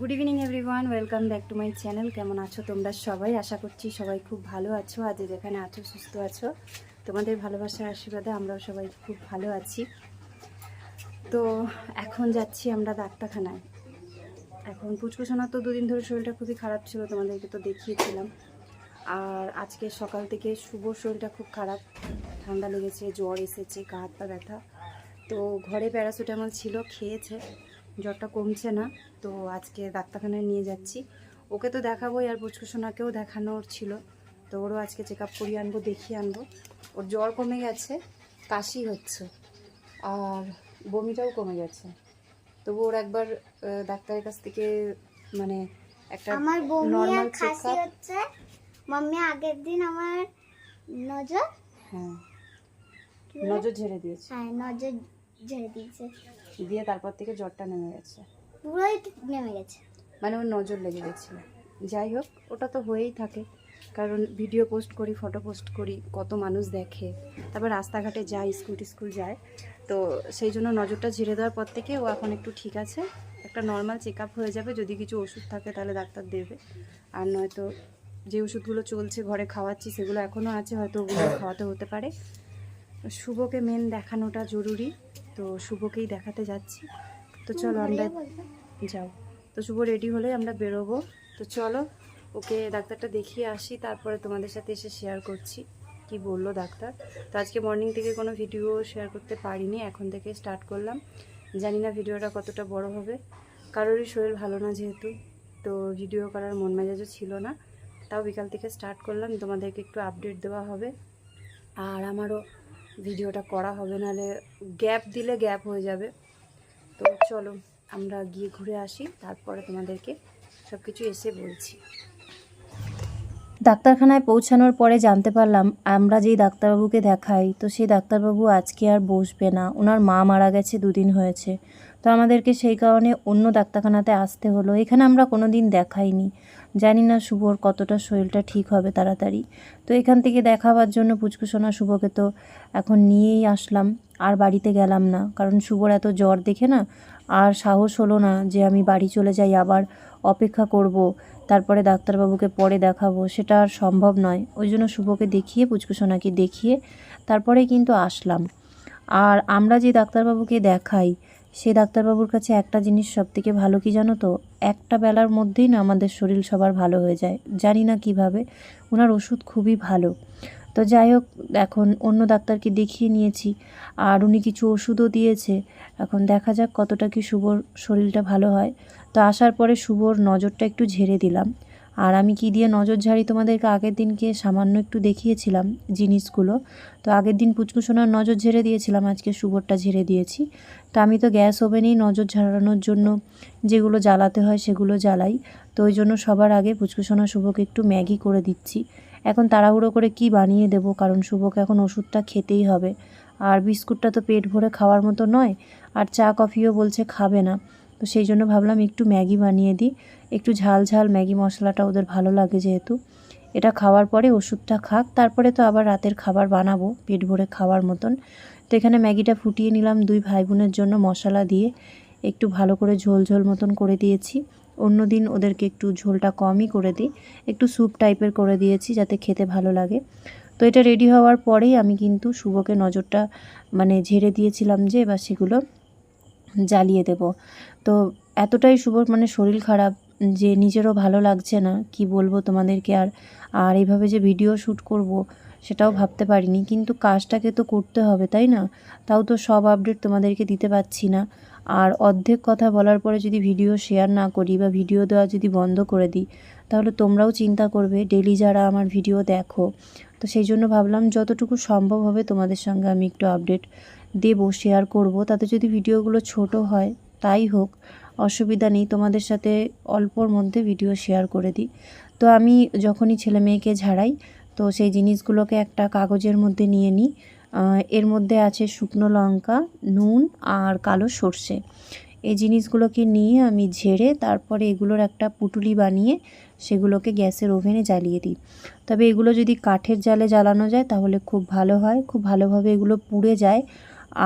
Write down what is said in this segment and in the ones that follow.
Good evening everyone welcome back to my channel কেমন আছো তোমরা সবাই? আশা করছি সবাই খুব ভালো আছো। আজ যেখানে আছো, সুস্থ আছো। তোমাদের ভালোবাসার আশীর্বাদে আমরাও সবাই খুব ভালো আছি। তো এখন যাচ্ছি আমরা ডাক্তারখানায়। এখন পুচকুসোনা তো দুদিন ধরে শরীরটা খুবই খারাপ ছিল, তোমাদেরকে তো দেখিয়েছিলাম। আর আজকে সকাল থেকে শুভর শরীরটা খুব খারাপ। ঠান্ডা লেগেছে, জ্বর এসেছে, গা হাত পা ব্যথা। তো ঘরে প্যারাসিটামল ছিল, খেয়েছে। জ্বরটা কমছে না তো আজকে ডাক্তারখানায় নিয়ে যাচ্ছি। ওকে তো দেখাবোই আর পুচকুসোনাকেও দেখানোর ছিল। তো ওরও আজকে চেক আপ করিয়ে আনব দেখিয়ে আনব। ওর জ্বর কমে গেছে কাশি হচ্ছে আর বমিটাও কমে গেছে। তবু ওর একবার ডাক্তারের কাছ থেকে মানে একটা আমার বমি আর হচ্ছে। মাম্মি আগের দিন আমার নজর হ্যাঁ। নজর ঝেড়ে দিয়েছে। হ্যাঁ নজর ঝেড়ে দিয়েছে। দিয়ে তারপর থেকে জ্বরটা নেমে গেছে। পুরোই নেমে গেছে। মানে ওর নজর লেগে গেছিল। যাই হোক ওটা তো হয়েই থাকে। কারণ ভিডিও পোস্ট করি ফটো পোস্ট করি কত মানুষ দেখে। তারপর রাস্তাঘাটে যায় স্কুল স্কুল যায়। তো সেই জন্য নজরটা ঝেড়ে দেওয়ার পর থেকে ও এখন একটু ঠিক আছে। একটা নর্মাল চেক আপ হয়ে যাবে। যদি কিছু ওষুধ থাকে তাহলে ডাক্তার দেবে। আর নয়তো যে ওষুধগুলো চলছে ঘরে খাওয়াচ্ছি সেগুলো এখনও আছে। হয়তো ওগুলো খাওয়াতে হতে পারে। শুভকে মেন দেখানোটা জরুরি। তো শুভকেই দেখাতে যাচ্ছি। তো চলো আমরা যাও। তো শুভ রেডি হলে আমরা বেরোবো। তো চলো ওকে ডাক্তারটা দেখিয়ে আসি তারপরে তোমাদের সাথে এসে শেয়ার করছি। কি বলল ডাক্তার? তো আজকে মর্নিং থেকে কোনো ভিডিও শেয়ার করতে পারিনি এখন থেকে স্টার্ট করলাম। জানি না ভিডিওটা কতটা বড় হবে। কারোরই শরীর ভালো না যেহেতু। তো ভিডিও করার মন মেজাজও ছিল না। তাও বিকাল থেকে স্টার্ট করলাম তোমাদেরকে একটু আপডেট দেওয়া হবে। আর আমারও ভিডিওটা করা হবে, নাহলে গ্যাপ দিলে গ্যাপ হয়ে যাবে। তো চলো আমরা গিয়ে ঘুরে আসি, তারপরে তোমাদেরকে সব কিছু এসে বলছি। ডাক্তারখানায় পৌঁছানোর পরে জানতে পারলাম, আমরা যেই ডাক্তারবাবুকে দেখাই, তো সেই ডাক্তারবাবু আজকে আর বসবে না। ওনার মা মারা গেছে, দুদিন হয়েছে। তো আমাদেরকে সেই কারণে অন্য ডাক্তারখানাতে আসতে হলো। এখানে আমরা কোনো দিন দেখাইনি। জানি না শুভর কতটা শরীরটা ঠিক হবে তাড়াতাড়ি। তো এখান থেকে দেখাবার জন্য পুচকুসোনা শুভকে তো এখন নিয়েই আসলাম। আর বাড়িতে গেলাম না। কারণ শুভর এত জ্বর দেখে না, আর সাহস হলো না যে আমি বাড়ি চলে যাই, আবার অপেক্ষা করব। তারপরে ডাক্তারবাবুকে পরে দেখাবো, সেটা আর সম্ভব নয়। ওই জন্য শুভকে দেখিয়ে পুচকুসোনাকে দেখিয়ে তারপরে কিন্তু আসলাম। আর আমরা যে ডাক্তারবাবুকে দেখাই সেই ডাক্তারবাবুর কাছে একটা জিনিস সব থেকে ভালো কি জানো তো? একটা বেলার মধ্যেই না আমাদের শরীর সবার ভালো হয়ে যায়। জানি না কীভাবে। ওনার ওষুধ খুবই ভালো। তো যাই হোক, এখন অন্য ডাক্তারকে দেখিয়ে নিয়েছি। আর উনি কিছু ওষুধও দিয়েছে। এখন দেখা যাক কতটা কি শুভর শরীরটা ভালো হয়। তো আসার পরে শুভর নজরটা একটু ঝেড়ে দিলাম। আর আমি কি দিয়ে নজর ঝাড়ি তোমাদেরকে আগের দিনকে সামান্য একটু দেখিয়েছিলাম জিনিসগুলো। তো আগের দিন পুচকুসোনার নজর ঝেড়ে দিয়েছিলাম, আজকে শুভরটা ঝেড়ে দিয়েছি। তো আমি তো গ্যাস ওভেনেই নজর ঝাড়ানোর জন্য যেগুলো জ্বালাতে হয় সেগুলো জ্বালাই। তো ওই জন্য সবার আগে পুচকুসোনা শুভকে একটু ম্যাগি করে দিচ্ছি। এখন তাড়াহুড়ো করে কি বানিয়ে দেবো? কারণ শুভকে এখন ওষুধটা খেতেই হবে। আর বিস্কুটটা তো পেট ভরে খাওয়ার মতো নয়, আর চা, কফিও বলছে খাবে না। তো সেই জন্য ভাবলাম একটু ম্যাগি বানিয়ে দিই। একটু ঝাল ঝাল ম্যাগি মশলাটা ওদের ভালো লাগে যেহেতু। এটা খাওয়ার পরে ওষুধটা খাক, তারপরে তো আবার রাতের খাবার বানাবো, পেট ভরে খাওয়ার মতন। তো এখানে ম্যাগিটা ফুটিয়ে নিলাম দুই ভাই বোনের জন্য মশলা দিয়ে। একটু ভালো করে ঝোল ঝোল মতন করে দিয়েছি। অন্য দিন ওদেরকে একটু ঝোলটা কমই করে দিই। একটু স্যুপ টাইপের করে দিয়েছি যাতে খেতে ভালো লাগে। তো এটা রেডি হওয়ার পরেই আমি কিন্তু শুভকে নজরটা মানে ঝেড়ে দিয়েছিলাম যে এবার সেগুলো জ্বালিয়ে দেব। তো এতটাই শুভর মানে শরীর খারাপ যে নিজেরও ভালো লাগছে না, কি বলব তোমাদেরকে আর আর এইভাবে যে ভিডিও শ্যুট করব সেটাও ভাবতে পারিনি। কিন্তু কাজটাকে তো করতে হবে, তাই না? তাও তো সব আপডেট তোমাদেরকে দিতে পারছি না। আর অর্ধেক কথা বলার পরে যদি ভিডিও শেয়ার না করি বা ভিডিও দেওয়া যদি বন্ধ করে দিই, তাহলে তোমরাও চিন্তা করবে ডেলি যারা আমার ভিডিও দেখো। তো সেই জন্য ভাবলাম যতটুকু সম্ভব হবে তোমাদের সঙ্গে আমি একটু আপডেট দেবো শেয়ার করব। তাতে যদি ভিডিওগুলো ছোট হয়, তাই হোক, অসুবিধা নেই। তোমাদের সাথে অল্পর মধ্যে ভিডিও শেয়ার করে দিই। তো আমি যখনই ছেলে মেয়েকে ঝাড়াই, তো সেই জিনিসগুলোকে একটা কাগজের মধ্যে নিয়ে নিই। এর মধ্যে আছে শুকনো লঙ্কা, নুন আর কালো সর্ষে। এই জিনিসগুলোকে নিয়ে আমি ঝেড়ে তারপরে এগুলোর একটা পুটুলি বানিয়ে সেগুলোকে গ্যাসের ওভেনে জ্বালিয়ে দিই। তবে এগুলো যদি কাঠের জালে জ্বালানো যায় তাহলে খুব ভালো হয়, খুব ভালোভাবে এগুলো পুড়ে যায়।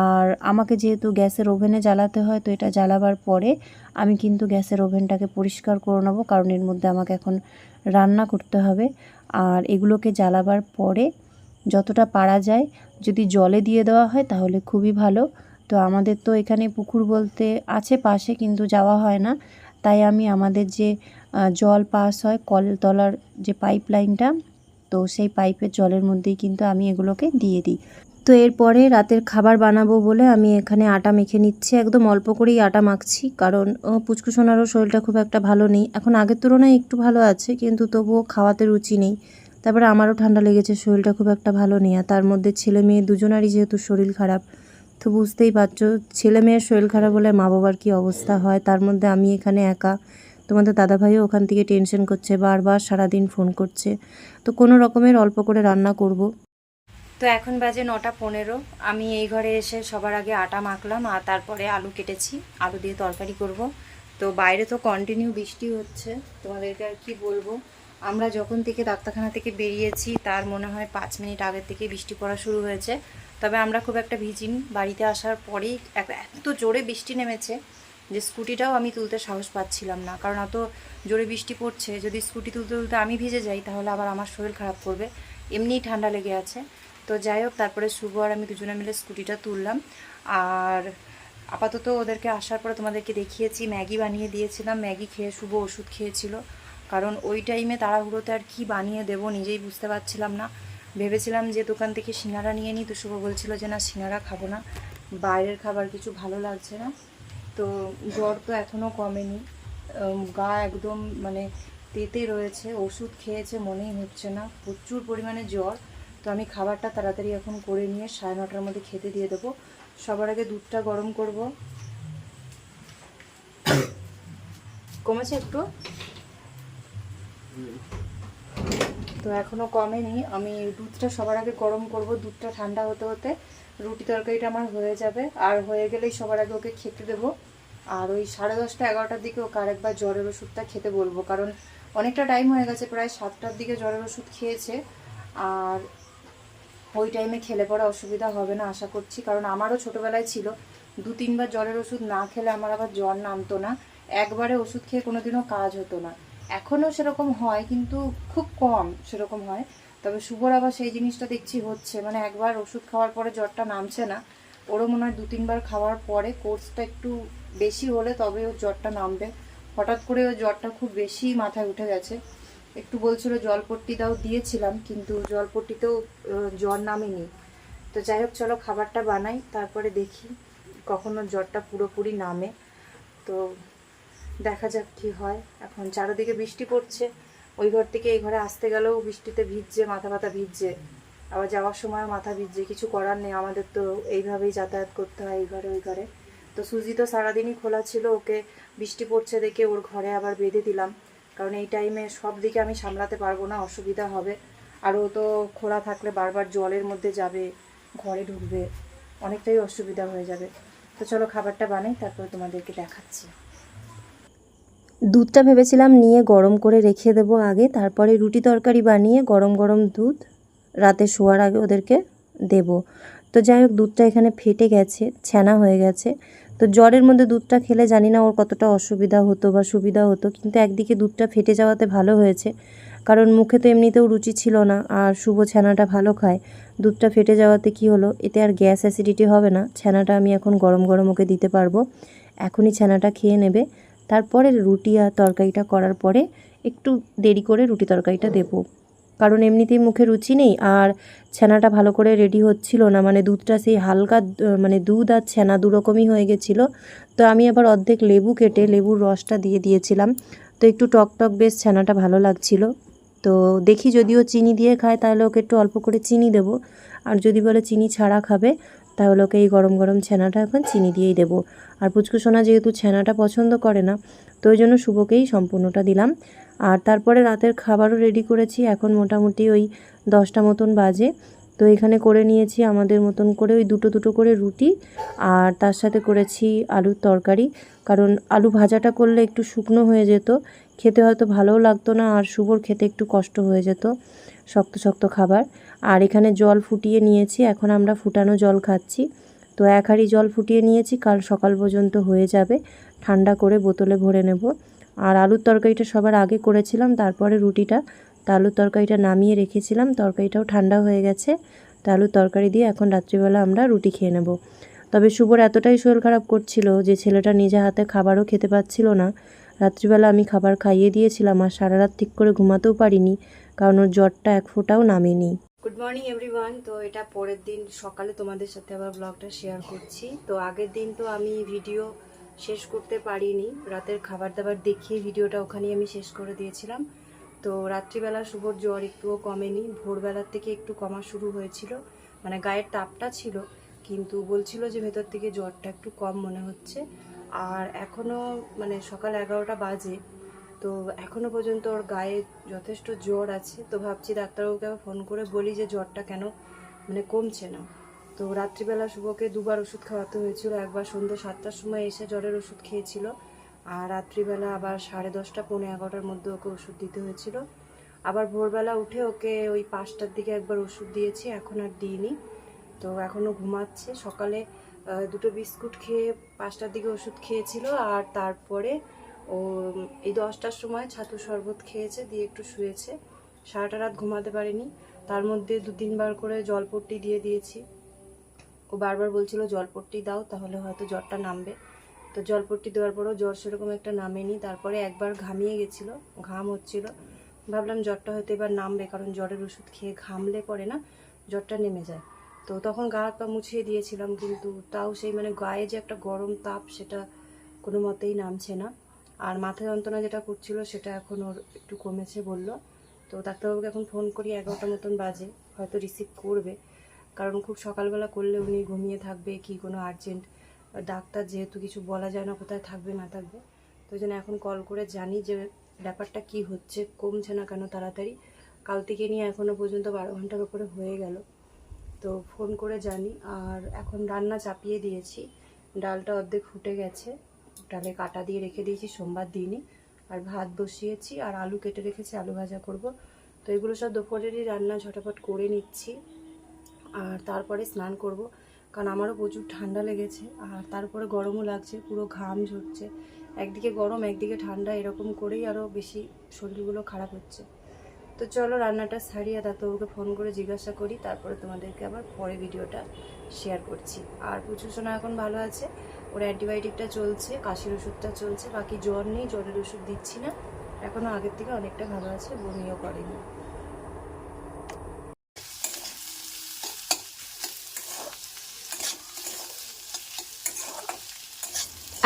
আর আমাকে যেহেতু গ্যাসের ওভেনে জ্বালাতে হয় তো এটা জ্বালাবার পরে আমি কিন্তু গ্যাসের ওভেনটাকে পরিষ্কার করে নেব, কারণ এর মধ্যে আমাকে এখন রান্না করতে হবে। আর এগুলোকে জ্বালাবার পরে যতটা পারা যায়, যদি জলে দিয়ে দেওয়া হয় তাহলে খুবই ভালো। তো আমাদের তো এখানে পুকুর বলতে আছে পাশে কিন্তু যাওয়া হয় না। তাই আমি আমাদের যে জল পাস হয় কলতলার যে পাইপ লাইনটা তো সেই পাইপের জলের মধ্যেই কিন্তু আমি এগুলোকে দিয়ে দিই। তো এরপরে রাতের খাবার বানাবো বলে আমি এখানে আটা মেখে নিচ্ছি। একদম অল্প করেই আটা মাখছি, কারণ পুচকু সোনারও শরীরটা খুব একটা ভালো নেই। এখন আগের তুলনায় একটু ভালো আছে, কিন্তু তবুও খাওয়াতে রুচি নেই। তারপরে আমারও ঠান্ডা লেগেছে, শরীরটা খুব একটা ভালো নেই আর তার মধ্যে ছেলে মেয়ে দুজনারই যেহেতু শরীর খারাপ, তো বুঝতেই পারছ, ছেলে মেয়ের শরীর খারাপ হলে মা বাবার কী অবস্থা হয়? তার মধ্যে আমি এখানে একা, তোমাদের দাদাভাইও ওখান থেকে টেনশন করছে, বারবার সারাদিন ফোন করছে, তো কোনো রকমের অল্প করে রান্না করব। তো এখন বাজে নটা পনেরো, আমি এই ঘরে এসে সবার আগে আটা মাখলাম আর তারপরে আলু কেটেছি, আলু দিয়ে তরকারি করব। তো বাইরে তো কন্টিনিউ বৃষ্টি হচ্ছে, তোমাদেরকে আর কি বলব? আমরা যখন থেকে ডাক্তারখানা থেকে বেরিয়েছি, তার মনে হয় পাঁচ মিনিট আগের থেকে বৃষ্টি পড়া শুরু হয়েছে। তবে আমরা খুব একটা ভিজিনি। বাড়িতে আসার পরেই এত জোরে বৃষ্টি নেমেছে যে স্কুটিটাও আমি তুলতে সাহস পাচ্ছিলাম না। কারণ এত জোরে বৃষ্টি পড়ছে, যদি স্কুটি তুলতে তুলতে আমি ভিজে যাই, তাহলে আবার আমার শরীর খারাপ করবে। এমনিই ঠান্ডা লেগে আছে। তো যাই হোক, তারপরে শুভ আর আমি দুজনে মিলে স্কুটিটা তুললাম। আর আপাতত ওদেরকে আসার পরে তোমাদেরকে দেখিয়েছি। ম্যাগি বানিয়ে দিয়েছিলাম। ম্যাগি খেয়ে শুভ ওষুধ খেয়েছিল। কারণ ওই টাইমে তাড়াহুড়োতে আর কি বানিয়ে দেবো নিজেই বুঝতে পারছিলাম না। ভেবেছিলাম যে দোকান থেকে সিঙ্গারা নিয়ে নিই তো শুভ বলছিল যে না, সিঙ্গারা খাব না। বাইরের খাবার কিছু ভালো লাগছে না। তো জ্বর তো এখনও কমেনি। গা একদম মানে তেতে রয়েছে, ওষুধ খেয়েছে, মনেই হচ্ছে না। প্রচুর পরিমাণে জ্বর। তো আমি খাবারটা তাড়াতাড়ি এখন করে নিয়ে সাড়ে নটার মধ্যে খেতে দিয়ে দেবো। সবার আগে দুধটা গরম করব। কমেছে একটু? তো এখনও কমেনি। আমি দুধটা সবার আগে গরম করব, দুধটা ঠান্ডা হতে হতে। রুটি তরকারিটা আমার হয়ে যাবে। আর হয়ে গেলেই সবার আগে ওকে খেতে দেবো। আর ওই সাড়ে দশটা, এগারোটার দিকে ওকে আরেকবার জ্বরের ওষুধটা খেতে বলব। কারণ অনেকটা টাইম হয়ে গেছে, প্রায় সাতটার দিকে জ্বরের ওষুধ খেয়েছে। আর ওই টাইমে খেলে পরে অসুবিধা হবে না, আশা করছি। কারণ আমারও ছোটোবেলায় ছিল, দু তিনবার জ্বরের ওষুধ না খেলে আমার আবার জ্বর নামতো না। একবারে ওষুধ খেয়ে কোনোদিনও কাজ হতো না। এখনও সেরকম হয়, কিন্তু খুব কম সেরকম হয়। তবে শুভর আবার সেই জিনিসটা দেখছি হচ্ছে মানে একবার ওষুধ খাওয়ার পরে জ্বরটা নামছে না। ওরও মনে হয় দু, তিনবার খাওয়ার পরে কোর্সটা একটু বেশি হলে তবে ওর জ্বরটা নামবে। হঠাৎ করে ওর জ্বরটা খুব বেশি মাথায় উঠে গেছে। একটু বলছিল জলপট্টি দাও দিয়েছিলাম, কিন্তু জলপট্টিতেও জ্বর নামেনি। তো যাই হোক, চলো খাবারটা বানাই, তারপরে দেখি কখনো জ্বরটা পুরোপুরি নামে। তো দেখা যাক কি হয়। এখন চারিদিকে বৃষ্টি পড়ছে। ওই ঘর থেকে এই ঘরে আসতে গেলেও বৃষ্টিতে ভিজছে, মাথা ব্যথা ভিজছে। আবার যাওয়ার সময় মাথা ভিজছে, কিছু করার নেই। আমাদের তো এইভাবেই যাতায়াত করতে হয় এই ঘরে, ওই ঘরে। তো সুজি তো সারাদিনই খোলা ছিল, ওকে বৃষ্টি পড়ছে দেখে ওর ঘরে আবার বেঁধে দিলাম। কারণ এই টাইমে সব দিকে আমি সামলাতে পারব না, অসুবিধা হবে। আর ও তো খোলা থাকলে বারবার জলের মধ্যে যাবে, ঘরে ঢুকবে, অনেকটাই অসুবিধা হয়ে যাবে। তো চলো খাবারটা বানাই, তারপরে তোমাদেরকে দেখাচ্ছি। দুধটা ভেবেছিলাম নিয়ে গরম করে রেখে দেবো আগে, তারপরে রুটি তরকারি বানিয়ে গরম গরম দুধ রাতে শোয়ার আগে ওদেরকে দেব। তো যাই হোক, দুধটা এখানে ফেটে গেছে, ছানা হয়ে গেছে। তো জ্বরের মধ্যে দুধটা খেলে জানি না ওর কতটা অসুবিধা হতো বা সুবিধা হতো, কিন্তু একদিকে দুধটা ফেটে যাওয়াতে ভালো হয়েছে। কারণ মুখে তো এমনিতেও রুচি ছিল না, আর শুভ ছানাটা ভালো খায়। দুধটা ফেটে যাওয়াতে কি হলো, এতে আর গ্যাস অ্যাসিডিটি হবে না, ছানাটা আমি এখন গরম গরম ওকে দিতে পারব। এখনই ছানাটা খেয়ে নেবে। তারপরে রুটি আর তরকারিটা করার পরে একটু দেরি করে রুটি তরকারিটা দেবো। কারণ এমনিতেই মুখে রুচি নেই আর ছানাটা ভালো করে রেডি হচ্ছিল না। মানে দুধটা সেই হালকা মানে দুধ আর ছানা দু রকমই হয়ে গেছিল। তো আমি আবার অর্ধেক লেবু কেটে লেবুর রসটা দিয়ে দিয়েছিলাম। তো একটু টক টক বেশ ছানাটা ভালো লাগছিল। তো দেখি যদিও চিনি দিয়ে খায়, তাহলে ওকে একটু অল্প করে চিনি দেবো। আর যদি বলে চিনি ছাড়া খাবে তাহলে ওকে এই গরম গরম ছানাটা এখন চিনি দিয়েই দেবো। আর পুচকু সোনা যেহেতু ছানাটা পছন্দ করে না, তো ওই জন্য শুভকেই সম্পূর্ণটা দিলাম। আর তারপরে রাতের খাবারও রেডি করেছি, এখন মোটামুটি ওই দশটা মতন বাজে। তো এখানে করে নিয়েছি আমাদের মতন করে ওই দুটো দুটো করে রুটি, আর তার সাথে করেছি আলুর তরকারি। কারণ আলু ভাজাটা করলে একটু শুকনো হয়ে যেত, খেতে হয়তো ভালোও লাগতো না, আর শুভর খেতে একটু কষ্ট হয়ে যেত। শক্ত শক্ত খাবার। আর এখানে জল ফুটিয়ে নিয়েছি, এখন আমরা ফুটানো জল খাচ্ছি। তো এক হাঁড়ি জল ফুটিয়ে নিয়েছি, কাল সকাল পর্যন্ত হয়ে যাবে। ঠান্ডা করে বোতলে ভরে নেব। আর আলুর তরকারিটা সবার আগে করেছিলাম, তারপরে রুটিটা। তা আলুর তরকারিটা নামিয়ে রেখেছিলাম, তরকারিটাও ঠান্ডা হয়ে গেছে। তা আলুর তরকারি দিয়ে এখন রাত্রিবেলা আমরা রুটি খেয়ে নেব। তবে শুভর এতটাই শরীর খারাপ করছিল যে ছেলেটা নিজে হাতে খাবারও খেতে পাচ্ছিল না। রাত্রিবেলা আমি খাবার খাইয়ে দিয়েছিলাম আর সারা রাত ঠিক করে ঘুমাতেও পারিনি। কারণ ওর জ্বরটা এক ফোঁটাও নামেনি। গুড মর্নিং এভরিওয়ান তো এটা পরের দিন সকালে তোমাদের সাথে আবার ব্লগটা শেয়ার করছি। তো আগের দিন তো আমি ভিডিও শেষ করতে পারিনি। রাতের খাবার দাবার দেখিয়ে ভিডিওটা ওখানেই আমি শেষ করে দিয়েছিলাম। তো রাত্রিবেলা শুভর জ্বর একটুও কমেনি। ভোরবেলার থেকে একটু কমা শুরু হয়েছিল। মানে গায়ের তাপটা ছিল, কিন্তু বলছিল যে ভেতর থেকে জ্বরটা একটু কম মনে হচ্ছে। আর এখনও মানে সকাল এগারোটা বাজে। তো এখনও পর্যন্ত ওর গায়ে যথেষ্ট জ্বর আছে, তো ভাবছি ডাক্তারবাবুকে ফোন করে বলি যে জ্বরটা কেন মানে কমছে না। তো রাত্রিবেলা শুভকে দুবার ওষুধ খাওয়াতে হয়েছিল, একবার সন্ধ্যে সাতটার সময় এসে জ্বরের ওষুধ খেয়েছিল আর রাত্রিবেলা আবার সাড়ে দশটা, পৌনে এগারোটার মধ্যে ওকে ওষুধ দিতে হয়েছিল। আবার ভোরবেলা উঠে ওকে ওই পাঁচটার দিকে একবার ওষুধ দিয়েছি, এখন আর দিইনি। তো এখনও ঘুমাচ্ছে, সকালে দুটো বিস্কুট খেয়ে পাঁচটার দিকে ওষুধ খেয়েছিল আর তারপরে ও এই দশটার সময় ছাতু শরবত খেয়েছে, দিয়ে একটু শুয়েছে। সারাটা রাত ঘুমাতে পারেনি। তার মধ্যে দু তিনবার করে জলপট্টি দিয়ে দিয়েছি। ও বারবার বলছিল, জলপট্টি দাও, তাহলে হয়তো জ্বরটা নামবে। তো জলপট্টি দেওয়ার পরেও জ্বর সেরকম একটা নামেনি। তারপরে একবার ঘামিয়ে গেছিল, ঘাম হচ্ছিল। ভাবলাম, জ্বরটা হয়তো এবার নামবে, কারণ জ্বরের ওষুধ খেয়ে ঘামলে পরে না জ্বরটা নেমে যায়। তো তখন গা হাত পা মুছিয়ে দিয়েছিলাম, কিন্তু তাও সেই মানে গায়ে যে একটা গরম তাপ, সেটা কোনো মতেই নামছে না। আর মাথা যন্ত্রণা যেটা করছিল সেটা এখন ওর একটু কমেছে বলল। তো ডাক্তারবাবুকে এখন ফোন করি, এগারোটা মতন বাজে, হয়তো রিসিভ করবে। কারণ খুব সকালবেলা করলে উনি ঘুমিয়ে থাকবে, কি কোনো আর্জেন্ট ডাক্তার যেহেতু কিছু বলা যায় না কোথায় থাকবে, না থাকবে। তো ওই এখন কল করে জানি যে ব্যাপারটা কি হচ্ছে, কমছে না কেন তাড়াতাড়ি। কাল থেকে নিয়ে এখনও পর্যন্ত বারো ঘণ্টার উপরে হয়ে গেল। তো ফোন করে জানি। আর এখন রান্না চাপিয়ে দিয়েছি। ডালটা অর্ধেক ফুটে গেছে। ডালে কাটা দিয়ে রেখে দিয়েছি, সোমবার দিনই। আর ভাত বসিয়েছি আর আলু কেটে রেখেছি, আলু ভাজা করব। তো এগুলো সব দুপুরেরই রান্না, ঝটাপট করে নিচ্ছি। আর তারপরে স্নান করব, কারণ আমারও প্রচুর ঠান্ডা লেগেছে। আর তারপরে গরমও লাগছে, পুরো ঘাম ঝরছে। একদিকে গরম, একদিকে ঠান্ডা, এরকম করেই আরও বেশি শরীরগুলো খারাপ হচ্ছে। তো চলো রান্নাটা সারিয়ে ডাক্তারবাবুকে ফোন করে জিজ্ঞাসা করি, তারপরে তোমাদেরকে আবার পরে ভিডিওটা শেয়ার করছি। আর প্রচুর সোনা এখন ভালো আছে? ওর অ্যান্টিবায়োটিকটা চলছে, কাশির ওষুধটা চলছে, বাকি জ্বর নেই, জ্বরের ওষুধ দিচ্ছি না। এখনও আগের থেকে অনেকটা ভালো আছে, বমিও করেনি।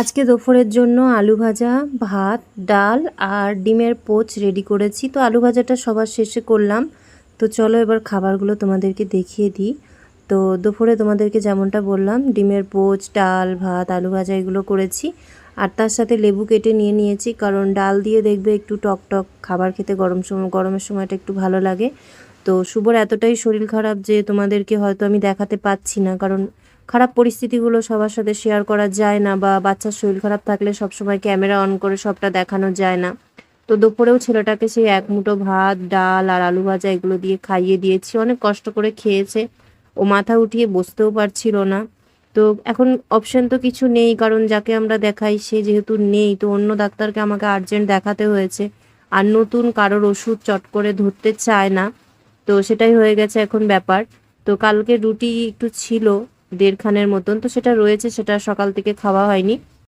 আজকে দুপুরের জন্য আলু ভাজা, ভাত, ডাল আর ডিমের পোচ রেডি করেছি। তো আলু ভাজাটা সবার শেষে করলাম। তো চলো এবার খাবারগুলো তোমাদেরকে দেখিয়ে দিই। তো দুপুরে তোমাদেরকে যেমনটা বললাম, ডিমের পোচ, ডাল, ভাত, আলু ভাজা এগুলো করেছি। আর তার সাথে লেবু কেটে নিয়ে নিয়েছি, কারণ ডাল দিয়ে দেখবে একটু টক টক খাবার খেতে গরম সময় গরমের সময়টা একটু ভালো লাগে। তো শুভর এতটাই শরীর খারাপ যে তোমাদেরকে হয়তো আমি দেখাতে পাচ্ছি না, কারণ খারাপ পরিস্থিতিগুলো সবার সাথে শেয়ার করা যায় না বা বাচ্চার শরীর খারাপ থাকলে সবসময় ক্যামেরা অন করে সবটা দেখানো যায় না। তো দুপুরেও ছেলেটাকে সেই এক মুঠো ভাত, ডাল আর আলু ভাজা এগুলো দিয়ে খাইয়ে দিয়েছি, অনেক কষ্ট করে খেয়েছে। ও মাথা উঠিয়ে বসতেও পারছিল না। তো এখন অপশন তো কিছু নেই, কারণ যাকে আমরা দেখাই সে যেহেতু নেই, তো অন্য ডাক্তারকে আমাকে আর্জেন্ট দেখাতে হয়েছে। আর নতুন কারোর ওষুধ চট করে ধরতে চায় না। তো সেটাই হয়ে গেছে এখন ব্যাপার। তো কালকে রুটি একটু ছিল দেড়খানের মতন, তো সেটা রয়েছে, সেটা সকাল থেকে খাওয়া হয়নি।